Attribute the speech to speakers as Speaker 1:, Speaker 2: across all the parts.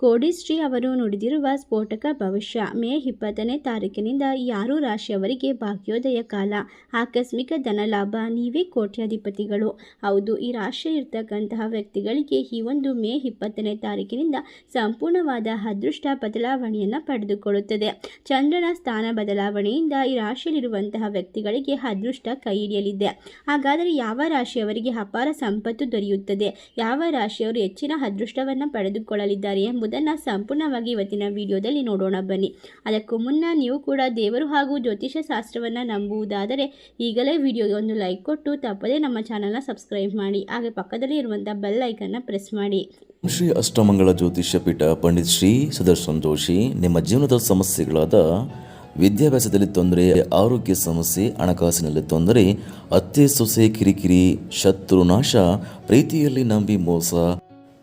Speaker 1: ಕೋಡಿಶ್ರೀ ಅವರು ನುಡಿದಿರುವ ಸ್ಫೋಟಕ ಭವಿಷ್ಯ ಮೇ ಇಪ್ಪತ್ತನೇ ತಾರೀಕಿನಿಂದ ಯಾರು ರಾಶಿಯವರಿಗೆ ಭಾಗ್ಯೋದಯ ಕಾಲ. ಆಕಸ್ಮಿಕ ಧನಲಾಭ ನೀವೇ ಕೋಟ್ಯಾಧಿಪತಿಗಳು. ಹೌದು, ಈ ರಾಶಿಯಲ್ಲಿರ್ತಕ್ಕಂತಹ ವ್ಯಕ್ತಿಗಳಿಗೆ ಈ ಒಂದು ಮೇ ಇಪ್ಪತ್ತನೇ ತಾರೀಕಿನಿಂದ ಸಂಪೂರ್ಣವಾದ ಅದೃಷ್ಟ ಬದಲಾವಣೆಯನ್ನು ಪಡೆದುಕೊಳ್ಳುತ್ತದೆ. ಚಂದ್ರನ ಸ್ಥಾನ ಬದಲಾವಣೆಯಿಂದ ಈ ರಾಶಿಯಲ್ಲಿರುವಂತಹ ವ್ಯಕ್ತಿಗಳಿಗೆ ಅದೃಷ್ಟ ಕೈ ಹಿಡಿಯಲಿದೆ. ಹಾಗಾದರೆ ಯಾವ ರಾಶಿಯವರಿಗೆ ಅಪಾರ ಸಂಪತ್ತು ದೊರೆಯುತ್ತದೆ? ಯಾವ ರಾಶಿಯವರು ಹೆಚ್ಚಿನ ಅದೃಷ್ಟವನ್ನು ಪಡೆದುಕೊಳ್ಳಲಿದ್ದಾರೆ ಎಂಬುದನ್ನು ಸಂಪೂರ್ಣವಾಗಿ ಇವತ್ತಿನ ವಿಡಿಯೋದಲ್ಲಿ ನೋಡೋಣ ಬನ್ನಿ. ಅದಕ್ಕೂ ಮುನ್ನ ನೀವು ಕೂಡ ದೇವರು ಹಾಗೂ ಜ್ಯೋತಿಷ ಶಾಸ್ತ್ರವನ್ನು ನಂಬುವುದಾದರೆ ಈಗಲೇ ವಿಡಿಯೋಗೆ ಒಂದು ಲೈಕ್ ಕೊಟ್ಟು ತಪ್ಪದೇ ನಮ್ಮ ಚಾನಲ್ನ ಸಬ್ಸ್ಕ್ರೈಬ್ ಮಾಡಿ. ಹಾಗೆ ಪಕ್ಕದಲ್ಲಿ ಇರುವಂಥ ಬೆಲ್ ಐಕನ್ನ ಪ್ರೆಸ್ ಮಾಡಿ.
Speaker 2: ಶ್ರೀ ಅಷ್ಟಮಂಗಳ ಜ್ಯೋತಿಷ್ಯ ಪೀಠ ಪಂಡಿತ್ ಶ್ರೀ ಸುದರ್ಶನ್ ಜೋಶಿ ನಿಮ್ಮ ಜೀವನದ ಸಮಸ್ಯೆಗಳಾದ ವಿದ್ಯಾಭ್ಯಾಸದಲ್ಲಿ ತೊಂದರೆ, ಆರೋಗ್ಯ ಸಮಸ್ಯೆ, ಹಣಕಾಸಿನಲ್ಲಿ ತೊಂದರೆ, ಅತ್ತೆ ಸೊಸೆ ಕಿರಿಕಿರಿ, ಶತ್ರು ನಾಶ, ಪ್ರೀತಿಯಲ್ಲಿ ನಂಬಿ ಮೋಸ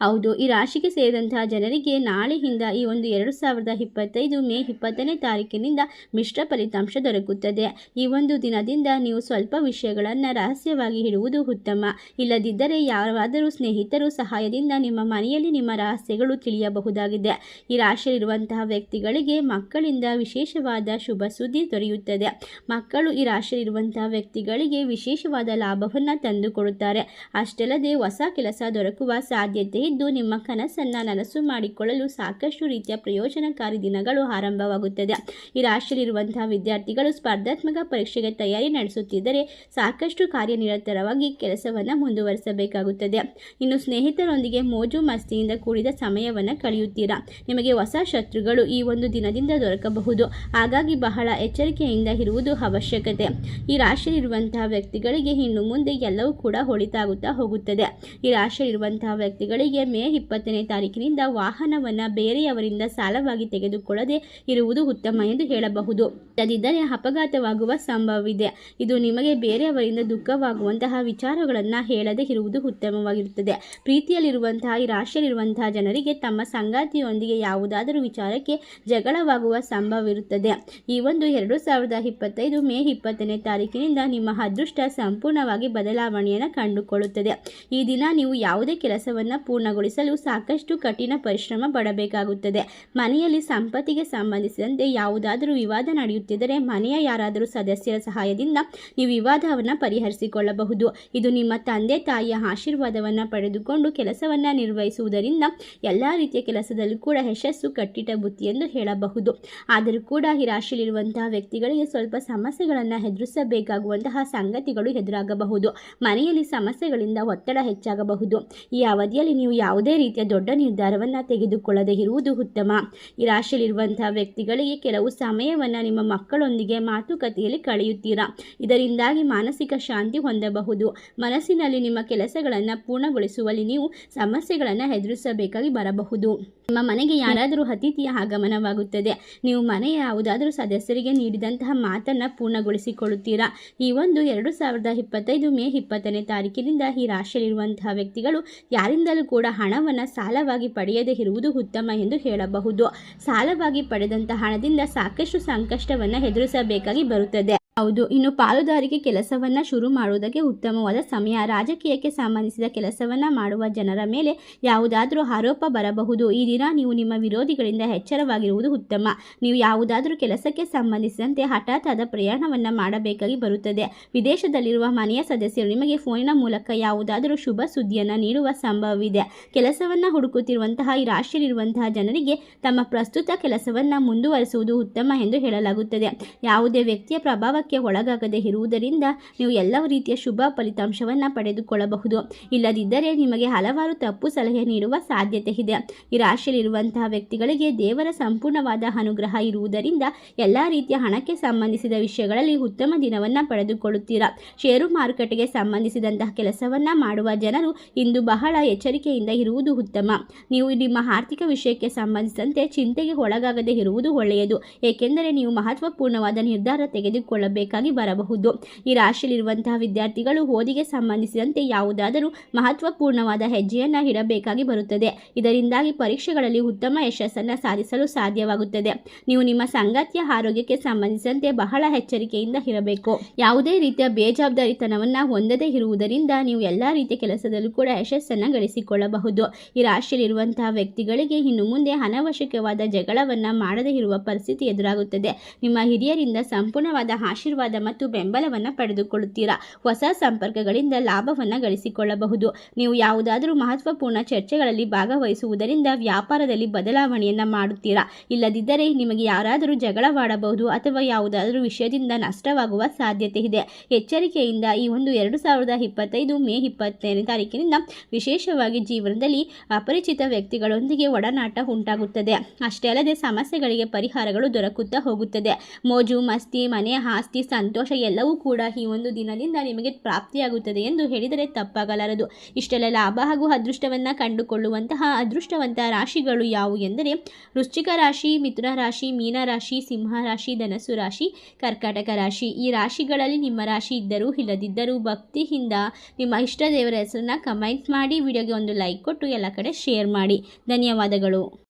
Speaker 1: ಹೌದು, ಈ ರಾಶಿಗೆ ಸೇರಿದಂತಹ ಜನರಿಗೆ ನಾಳೆಯಿಂದ ಈ ಒಂದು ಎರಡು ಸಾವಿರದ ಇಪ್ಪತ್ತೈದು ಮೇ ಇಪ್ಪತ್ತನೇ ತಾರೀಕಿನಿಂದ ಮಿಶ್ರ ಫಲಿತಾಂಶ ದೊರಕುತ್ತದೆ. ಈ ಒಂದು ದಿನದಿಂದ ನೀವು ಸ್ವಲ್ಪ ವಿಷಯಗಳನ್ನು ರಹಸ್ಯವಾಗಿ ಇಡುವುದು ಉತ್ತಮ. ಇಲ್ಲದಿದ್ದರೆ ಯಾರಾದರೂ ಸ್ನೇಹಿತರು ಸಹಾಯದಿಂದ ನಿಮ್ಮ ಮನೆಯಲ್ಲಿ ನಿಮ್ಮ ರಹಸ್ಯಗಳು ತಿಳಿಯಬಹುದಾಗಿದೆ. ಈ ರಾಶಿಯಲ್ಲಿರುವಂತಹ ವ್ಯಕ್ತಿಗಳಿಗೆ ಮಕ್ಕಳಿಂದ ವಿಶೇಷವಾದ ಶುಭ ಸುದ್ದಿ ದೊರೆಯುತ್ತದೆ. ಮಕ್ಕಳು ಈ ರಾಶಿಯಲ್ಲಿರುವಂತಹ ವ್ಯಕ್ತಿಗಳಿಗೆ ವಿಶೇಷವಾದ ಲಾಭವನ್ನು ತಂದುಕೊಡುತ್ತಾರೆ. ಅಷ್ಟಲ್ಲದೆ ಹೊಸ ಕೆಲಸ ದೊರಕುವ ಸಾಧ್ಯತೆ ಇದ್ದು ನಿಮ್ಮ ಕನಸನ್ನು ನನಸು ಮಾಡಿಕೊಳ್ಳಲು ಸಾಕಷ್ಟು ರೀತಿಯ ಪ್ರಯೋಜನಕಾರಿ ದಿನಗಳು ಆರಂಭವಾಗುತ್ತದೆ. ಈ ರಾಶಿಯಲ್ಲಿರುವಂತಹ ವಿದ್ಯಾರ್ಥಿಗಳು ಸ್ಪರ್ಧಾತ್ಮಕ ಪರೀಕ್ಷೆಗೆ ತಯಾರಿ ನಡೆಸುತ್ತಿದ್ದರೆ ಸಾಕಷ್ಟು ಕಾರ್ಯನಿರತರವಾಗಿ ಕೆಲಸವನ್ನು ಮುಂದುವರಿಸಬೇಕಾಗುತ್ತದೆ. ಇನ್ನು ಸ್ನೇಹಿತರೊಂದಿಗೆ ಮೋಜು ಮಸ್ತಿಯಿಂದ ಕೂಡಿದ ಸಮಯವನ್ನು ಕಳೆಯುತ್ತೀರಾ? ನಿಮಗೆ ಹೊಸ ಶತ್ರುಗಳು ಈ ಒಂದು ದಿನದಿಂದ ದೊರಕಬಹುದು. ಹಾಗಾಗಿ ಬಹಳ ಎಚ್ಚರಿಕೆಯಿಂದ ಇರುವುದು ಅವಶ್ಯಕತೆ. ಈ ರಾಶಿಯಲ್ಲಿರುವಂತಹ ವ್ಯಕ್ತಿಗಳಿಗೆ ಇನ್ನು ಮುಂದೆ ಎಲ್ಲವೂ ಕೂಡ ಹೊಳಿತಾಗುತ್ತಾ ಹೋಗುತ್ತದೆ. ಈ ರಾಶಿಯಲ್ಲಿರುವಂತಹ ವ್ಯಕ್ತಿಗಳಿಗೆ ಮೇ ಇಪ್ಪತ್ತನೇ ತಾರೀಕಿನಿಂದ ವಾಹನವನ್ನು ಬೇರೆಯವರಿಂದ ಸಾಲವಾಗಿ ತೆಗೆದುಕೊಳ್ಳದೆ ಇರುವುದು ಉತ್ತಮ ಎಂದು ಹೇಳಬಹುದು. ಇಲ್ಲದಿದ್ದರೆ ಅಪಘಾತವಾಗುವ ಸಂಭವವಿದೆ. ಇದು ನಿಮಗೆ ಬೇರೆಯವರಿಂದ ದುಃಖವಾಗುವಂತಹ ವಿಚಾರಗಳನ್ನು ಹೇಳದೆ ಇರುವುದು ಉತ್ತಮವಾಗಿರುತ್ತದೆ. ಪ್ರೀತಿಯಲ್ಲಿರುವಂತಹ ಈ ರಾಶಿಯಲ್ಲಿರುವಂತಹ ಜನರಿಗೆ ತಮ್ಮ ಸಂಗಾತಿಯೊಂದಿಗೆ ಯಾವುದಾದರೂ ವಿಚಾರಕ್ಕೆ ಜಗಳವಾಗುವ ಸಂಭವವಿರುತ್ತದೆ. ಈ ಒಂದು ಎರಡು ಸಾವಿರದ ಇಪ್ಪತ್ತೈದು ಮೇ ಇಪ್ಪತ್ತನೇ ತಾರೀಕಿನಿಂದ ನಿಮ್ಮ ಅದೃಷ್ಟ ಸಂಪೂರ್ಣವಾಗಿ ಬದಲಾವಣೆಯನ್ನು ಕಂಡುಕೊಳ್ಳುತ್ತದೆ. ಈ ದಿನ ನೀವು ಯಾವುದೇ ಕೆಲಸವನ್ನು ಪೂರ್ಣಗೊಳಿಸಲು ಸಾಕಷ್ಟು ಕಠಿಣ ಪರಿಶ್ರಮ ಪಡಬೇಕಾಗುತ್ತದೆ. ಮನೆಯಲ್ಲಿ ಸಂಪತ್ತಿಗೆ ಸಂಬಂಧಿಸಿದಂತೆ ಯಾವುದಾದರೂ ವಿವಾದ ನಡೆಯುತ್ತಿದ್ದರೆ ಮನೆಯ ಯಾರಾದರೂ ಸದಸ್ಯರ ಸಹಾಯದಿಂದ ನೀವು ವಿವಾದವನ್ನು ಪರಿಹರಿಸಿಕೊಳ್ಳಬಹುದು. ಇದು ನಿಮ್ಮ ತಂದೆ ತಾಯಿಯ ಆಶೀರ್ವಾದವನ್ನು ಪಡೆದುಕೊಂಡು ಕೆಲಸವನ್ನು ನಿರ್ವಹಿಸುವುದರಿಂದ ಎಲ್ಲ ರೀತಿಯ ಕೆಲಸದಲ್ಲೂ ಕೂಡ ಯಶಸ್ಸು ಕಟ್ಟಿಟ ಬುತ್ತಿ ಎಂದು ಹೇಳಬಹುದು. ಆದರೂ ಕೂಡ ಈ ರಾಶಿಯಲ್ಲಿರುವಂತಹ ವ್ಯಕ್ತಿಗಳಿಗೆ ಸ್ವಲ್ಪ ಸಮಸ್ಯೆಗಳನ್ನು ಎದುರಿಸಬೇಕಾಗುವಂತಹ ಸಂಗತಿಗಳು ಎದುರಾಗಬಹುದು. ಮನೆಯಲ್ಲಿ ಸಮಸ್ಯೆಗಳಿಂದ ಒತ್ತಡ ಹೆಚ್ಚಾಗಬಹುದು. ಈ ಅವಧಿಯಲ್ಲಿ ನೀವು ಯಾವುದೇ ರೀತಿಯ ದೊಡ್ಡ ನಿರ್ಧಾರವನ್ನು ತೆಗೆದುಕೊಳ್ಳದೆ ಇರುವುದು ಉತ್ತಮ. ಈ ರಾಶಿಯಲ್ಲಿರುವಂತಹ ವ್ಯಕ್ತಿಗಳಿಗೆ ಕೆಲವು ಸಮಯವನ್ನು ನಿಮ್ಮ ಮಕ್ಕಳೊಂದಿಗೆ ಮಾತುಕತೆಯಲ್ಲಿ ಕಳೆಯುತ್ತೀರಾ? ಇದರಿಂದಾಗಿ ಮಾನಸಿಕ ಶಾಂತಿ ಹೊಂದಬಹುದು. ಮನಸ್ಸಿನಲ್ಲಿ ನಿಮ್ಮ ಕೆಲಸಗಳನ್ನು ಪೂರ್ಣಗೊಳಿಸುವಲ್ಲಿ ನೀವು ಸಮಸ್ಯೆಗಳನ್ನು ಎದುರಿಸಬೇಕಾಗಿ ಬರಬಹುದು. ನಿಮ್ಮ ಮನೆಗೆ ಯಾರಾದರೂ ಅತಿಥಿಯ ಆಗಮನವಾಗುತ್ತದೆ. ನೀವು ಮನೆಯ ಯಾವುದಾದರೂ ಸದಸ್ಯರಿಗೆ ನೀಡಿದಂತಹ ಮಾತನ್ನು ಪೂರ್ಣಗೊಳಿಸಿಕೊಳ್ಳುತ್ತೀರಾ? ಈ ಒಂದು ಎರಡು ಸಾವಿರದ ಇಪ್ಪತ್ತೈದು ಮೇ ಇಪ್ಪತ್ತನೇ ತಾರೀಕಿನಿಂದ ಈ ರಾಶಿಯಲ್ಲಿರುವಂತಹ ವ್ಯಕ್ತಿಗಳು ಯಾರಿಂದಲೂ ಕೂಡ ಹಣವನ್ನು ಸಾಲವಾಗಿ ಪಡೆಯದೇ ಇರುವುದು ಉತ್ತಮ ಎಂದು ಹೇಳಬಹುದು. ಸಾಲವಾಗಿ ಪಡೆದಂತಹ ಹಣದಿಂದ ಸಾಕಷ್ಟು ಸಂಕಷ್ಟವನ್ನು ಎದುರಿಸಬೇಕಾಗಿ ಬರುತ್ತದೆ. ಹೌದು. ಇನ್ನು ಪಾಲುದಾರಿಕೆ ಕೆಲಸವನ್ನು ಶುರು ಮಾಡುವುದಕ್ಕೆ ಉತ್ತಮವಾದ ಸಮಯ. ರಾಜಕೀಯಕ್ಕೆ ಸಂಬಂಧಿಸಿದ ಕೆಲಸವನ್ನು ಮಾಡುವ ಜನರ ಮೇಲೆ ಯಾವುದಾದರೂ ಆರೋಪ ಬರಬಹುದು. ಈ ದಿನ ನೀವು ನಿಮ್ಮ ವಿರೋಧಿಗಳಿಂದ ಎಚ್ಚರವಾಗಿರುವುದು ಉತ್ತಮ. ನೀವು ಯಾವುದಾದರೂ ಕೆಲಸಕ್ಕೆ ಸಂಬಂಧಿಸಿದಂತೆ ಹಠಾತ್ ಆದ ಪ್ರಯಾಣವನ್ನು ಮಾಡಬೇಕಾಗಿ ಬರುತ್ತದೆ. ವಿದೇಶದಲ್ಲಿರುವ ಮನೆಯ ಸದಸ್ಯರು ನಿಮಗೆ ಫೋನಿನ ಮೂಲಕ ಯಾವುದಾದರೂ ಶುಭ ಸುದ್ದಿಯನ್ನು ನೀಡುವ ಸಂಭವವಿದೆ. ಕೆಲಸವನ್ನು ಹುಡುಕುತ್ತಿರುವಂತಹ, ಈ ರಾಶಿಯಲ್ಲಿರುವಂತಹ ಜನರಿಗೆ ತಮ್ಮ ಪ್ರಸ್ತುತ ಕೆಲಸವನ್ನು ಮುಂದುವರಿಸುವುದು ಉತ್ತಮ ಎಂದು ಹೇಳಲಾಗುತ್ತದೆ. ಯಾವುದೇ ವ್ಯಕ್ತಿಯ ಪ್ರಭಾವಕ್ಕೆ ಒಳಗಾಗದೇ ಇರುವುದರಿಂದ ನೀವು ಎಲ್ಲ ರೀತಿಯ ಶುಭ ಫಲಿತಾಂಶವನ್ನು ಪಡೆದುಕೊಳ್ಳಬಹುದು. ಇಲ್ಲದಿದ್ದರೆ ನಿಮಗೆ ಹಲವಾರು ತಪ್ಪು ಸಲಹೆ ನೀಡುವ ಸಾಧ್ಯತೆ ಇದೆ. ಈ ರಾಶಿಯಲ್ಲಿರುವಂತಹ ವ್ಯಕ್ತಿಗಳಿಗೆ ದೇವರ ಸಂಪೂರ್ಣವಾದ ಅನುಗ್ರಹ ಇರುವುದರಿಂದ ಎಲ್ಲ ರೀತಿಯ ಹಣಕ್ಕೆ ಸಂಬಂಧಿಸಿದ ವಿಷಯಗಳಲ್ಲಿ ಉತ್ತಮ ದಿನವನ್ನು ಪಡೆದುಕೊಳ್ಳುತ್ತೀರಾ? ಷೇರು ಮಾರುಕಟ್ಟೆಗೆ ಸಂಬಂಧಿಸಿದಂತಹ ಕೆಲಸವನ್ನು ಮಾಡುವ ಜನರು ಇಂದು ಬಹಳ ಎಚ್ಚರಿಕೆಯಿಂದ ಇರುವುದು ಉತ್ತಮ. ನೀವು ನಿಮ್ಮ ಆರ್ಥಿಕ ವಿಷಯಕ್ಕೆ ಸಂಬಂಧಿಸಿದಂತೆ ಚಿಂತೆಗೆ ಒಳಗಾಗದೇ ಇರುವುದು ಒಳ್ಳೆಯದು. ಏಕೆಂದರೆ ನೀವು ಮಹತ್ವಪೂರ್ಣವಾದ ನಿರ್ಧಾರ ತೆಗೆದುಕೊಳ್ಳಬೇಕು. ಮಾಡಬೇಕಾಗಿ ಬರಬಹುದು. ಈ ರಾಶಿಯಲ್ಲಿರುವಂತಹ ವಿದ್ಯಾರ್ಥಿಗಳು ಓದಿಗೆ ಸಂಬಂಧಿಸಿದಂತೆ ಯಾವುದಾದರೂ ಮಹತ್ವಪೂರ್ಣವಾದ ಹೆಜ್ಜೆಯನ್ನು ಇಡಬೇಕಾಗಿ ಬರುತ್ತದೆ. ಇದರಿಂದಾಗಿ ಪರೀಕ್ಷೆಗಳಲ್ಲಿ ಉತ್ತಮ ಯಶಸ್ಸನ್ನು ಸಾಧಿಸಲು ಸಾಧ್ಯವಾಗುತ್ತದೆ. ನೀವು ನಿಮ್ಮ ಸಂಗಾತಿಯ ಆರೋಗ್ಯಕ್ಕೆ ಸಂಬಂಧಿಸಿದಂತೆ ಬಹಳ ಎಚ್ಚರಿಕೆಯಿಂದ ಇರಬೇಕು. ಯಾವುದೇ ರೀತಿಯ ಬೇಜವಾಬ್ದಾರಿತನವನ್ನು ಹೊಂದದೇ ಇರುವುದರಿಂದ ನೀವು ಎಲ್ಲ ರೀತಿಯ ಕೆಲಸದಲ್ಲೂ ಕೂಡ ಯಶಸ್ಸನ್ನು ಗಳಿಸಿಕೊಳ್ಳಬಹುದು. ಈ ರಾಶಿಯಲ್ಲಿರುವಂತಹ ವ್ಯಕ್ತಿಗಳಿಗೆ ಇನ್ನು ಮುಂದೆ ಅನವಶ್ಯಕವಾದ ಜಗಳವನ್ನು ಮಾಡದೇ ಇರುವ ಪರಿಸ್ಥಿತಿ ಎದುರಾಗುತ್ತದೆ. ನಿಮ್ಮ ಹಿರಿಯರಿಂದ ಸಂಪೂರ್ಣವಾದ ಮತ್ತು ಬೆಂಬಲವನ್ನು ಪಡೆದುಕೊಳ್ಳುತ್ತೀರಾ? ಹೊಸ ಸಂಪರ್ಕಗಳಿಂದ ಲಾಭವನ್ನು ಗಳಿಸಿಕೊಳ್ಳಬಹುದು. ನೀವು ಯಾವುದಾದರೂ ಮಹತ್ವಪೂರ್ಣ ಚರ್ಚೆಗಳಲ್ಲಿ ಭಾಗವಹಿಸುವುದರಿಂದ ವ್ಯಾಪಾರದಲ್ಲಿ ಬದಲಾವಣೆಯನ್ನು ಮಾಡುತ್ತೀರಾ? ಇಲ್ಲದಿದ್ದರೆ ನಿಮಗೆ ಯಾರಾದರೂ ಜಗಳವಾಡಬಹುದು ಅಥವಾ ಯಾವುದಾದರೂ ವಿಷಯದಿಂದ ನಷ್ಟವಾಗುವ ಸಾಧ್ಯತೆ ಇದೆ. ಎಚ್ಚರಿಕೆಯಿಂದ ಈ ಒಂದು ಎರಡು ಸಾವಿರದ ಇಪ್ಪತ್ತೈದು ಮೇ ಇಪ್ಪತ್ತನೇ ತಾರೀಕಿನಿಂದ ವಿಶೇಷವಾಗಿ ಜೀವನದಲ್ಲಿ ಅಪರಿಚಿತ ವ್ಯಕ್ತಿಗಳೊಂದಿಗೆ ಒಡನಾಟ ಉಂಟಾಗುತ್ತದೆ. ಅಷ್ಟೇ ಅಲ್ಲದೆ ಸಮಸ್ಯೆಗಳಿಗೆ ಪರಿಹಾರಗಳು ದೊರಕುತ್ತಾ ಹೋಗುತ್ತದೆ. ಮೋಜು, ಮಸ್ತಿ, ಮನೆ, ಆಸ್ತಿ ಸಂತೋಷ ಎಲ್ಲವೂ ಕೂಡ ಈ ಒಂದು ದಿನದಿಂದ ನಿಮಗೆ ಪ್ರಾಪ್ತಿಯಾಗುತ್ತದೆ ಎಂದು ಹೇಳಿದರೆ ತಪ್ಪಾಗಲಾರದು. ಇಷ್ಟೆಲ್ಲ ಲಾಭ ಹಾಗೂ ಅದೃಷ್ಟವನ್ನು ಕಂಡುಕೊಳ್ಳುವಂತಹ ಅದೃಷ್ಟವಂತ ರಾಶಿಗಳು ಯಾವುವು ಎಂದರೆ, ವೃಶ್ಚಿಕ ರಾಶಿ, ಮಿಥುನ ರಾಶಿ, ಮೀನ ರಾಶಿ, ಸಿಂಹ ರಾಶಿ, ಧನಸ್ಸು ರಾಶಿ, ಕರ್ಕಾಟಕ ರಾಶಿ. ಈ ರಾಶಿಗಳಲ್ಲಿ ನಿಮ್ಮ ರಾಶಿ ಇದ್ದರೂ ಇಲ್ಲದಿದ್ದರೂ ಭಕ್ತಿಯಿಂದ ನಿಮ್ಮ ಇಷ್ಟ ದೇವರ ಹೆಸರನ್ನ ಕಮೆಂಟ್ ಮಾಡಿ, ವಿಡಿಯೋಗೆ ಒಂದು ಲೈಕ್ ಕೊಟ್ಟು ಎಲ್ಲ ಕಡೆ ಶೇರ್ ಮಾಡಿ. ಧನ್ಯವಾದಗಳು.